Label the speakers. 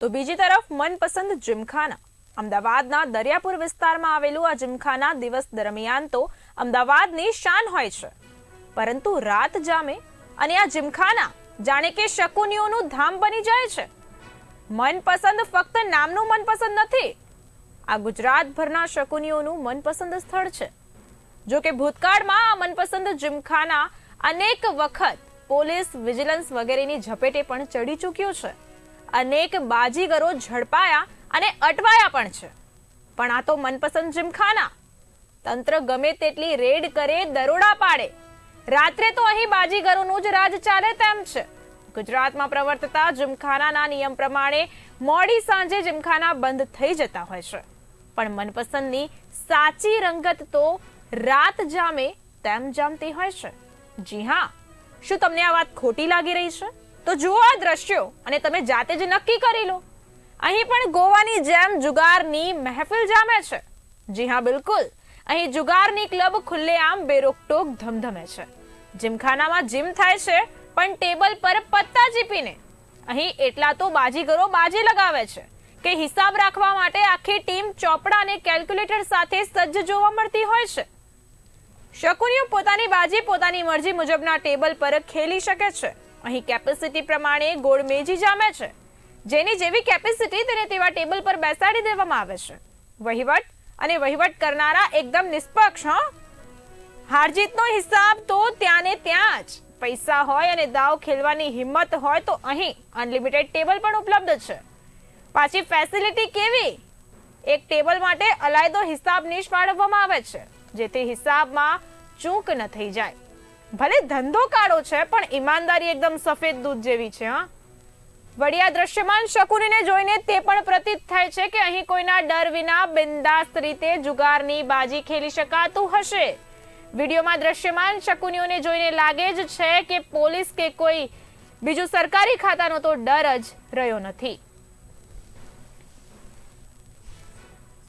Speaker 1: તો બીજી તરફ મનપસંદ જીમખાના. અમદાવાદના દરિયાપુર વિસ્તારમાં આવેલું આ જીમખાના દિવસ દરમિયાન તો અમદાવાદની શાન હોય છે. પરંતુ રાત જામે અને આ જીમખાના જાણે કે શકુનીઓનું ધામ બની જાય છે. મનપસંદ ફક્ત નામનું મનપસંદ નથી, આ ગુજરાતભરના શકુનીઓનું મનપસંદ સ્થળ છે. જો કે ભૂતકાળમાં આ મનપસંદ જીમખાના અનેક વખત પોલીસ વિજિલન્સ વગેરેની ઝપેટે પણ ચડી ચૂક્યું છે. અનેક બાજીગરો ઝડપાયા અને અટવાયા પણ છે. પણ આ તો મનપસંદ જીમખાના. તંત્ર ગમે તેટલી રેડ કરે દરોડા પાડે. રાત્રે તો અહીં બાજીગરોનું જ રાજ ચાલે તેમ છે. ગુજરાતમાં પ્રવર્તતા જીમખાનાના નિયમ પ્રમાણે મોડી સાંજે જીમખાના બંધ થઈ જતા હોય છે. પણ મનપસંદની સાચી રંગત તો રાત જામે તેમ જામતી હોય છે. જી હા, શું તમને આ વાત ખોટી લાગી રહી છે? તો જુઓ આ દ્રશ્યો અને તમે જાતે જ નક્કી કરી લો. અહીં પણ ગોવાની જેમ જુગારની મહેફિલ જામે છે. જી હા, બિલકુલ. અહીં જુગારની ક્લબ ખુલ્લેઆમ બેરોકટોક ધમધમે છે. જીમખાનામાં જીમ થાય છે, પણ ટેબલ પર પત્તા ચીપીને. અહીં એટલા તો બાજીગરો બાજી લગાવે છે કે હિસાબ રાખવા માટે આખી ટીમ ચોપડા અને કેલ્ક્યુલેટર સાથે સજ્જ જોવા મળતી હોય છે. શકુનીઓ પોતાની બાજી પોતાની મરજી મુજબના ટેબલ પર ખેલી શકે છે. અહીં કેપેસિટી પ્રમાણે ગોળ મેજી જામે છે. જેની જેવી કેપેસિટી તેને તેવા ટેબલ પર બેસાડી દેવામાં આવે છે. વહીવટ અને વહીવટ કરનારા એકદમ નિષ્પક્ષ, હા? હારજીતનો હિસાબ તો ત્યાં ને ત્યાં જ. પૈસા હોય અને દાવ ખેલવાની હિંમત હોય તો અહીં અનલિમિટેડ ટેબલ પણ ઉપલબ્ધ છે. પાછી ફેસિલિટી કેવી? એક ટેબલ માટે અલાયદો હિસાબ નિશ ફાળવવામાં આવે છે. જેથી હિસાબમાં ચૂક ન થઈ જાય. ભલે ધંધો કાળો છે, પણ ઈમાનદારી એકદમ સફેદ દૂધ જેવી છે, હા. વડિયા દ્રશ્યમાન શકુનીને જોઈને તે પણ પ્રતીત થાય છે કે અહીં કોઈના ડર વિના બિંદાસ્ત રીતે જુગારની બાજી ખેલી શકાતું હશે. વિડીયોમાં દ્રશ્યમાન શકુનીઓને જોઈને લાગે જ છે કે પોલીસ કે કોઈ બીજું સરકારી ખાતાનો તો ડર જ રહ્યો નથી.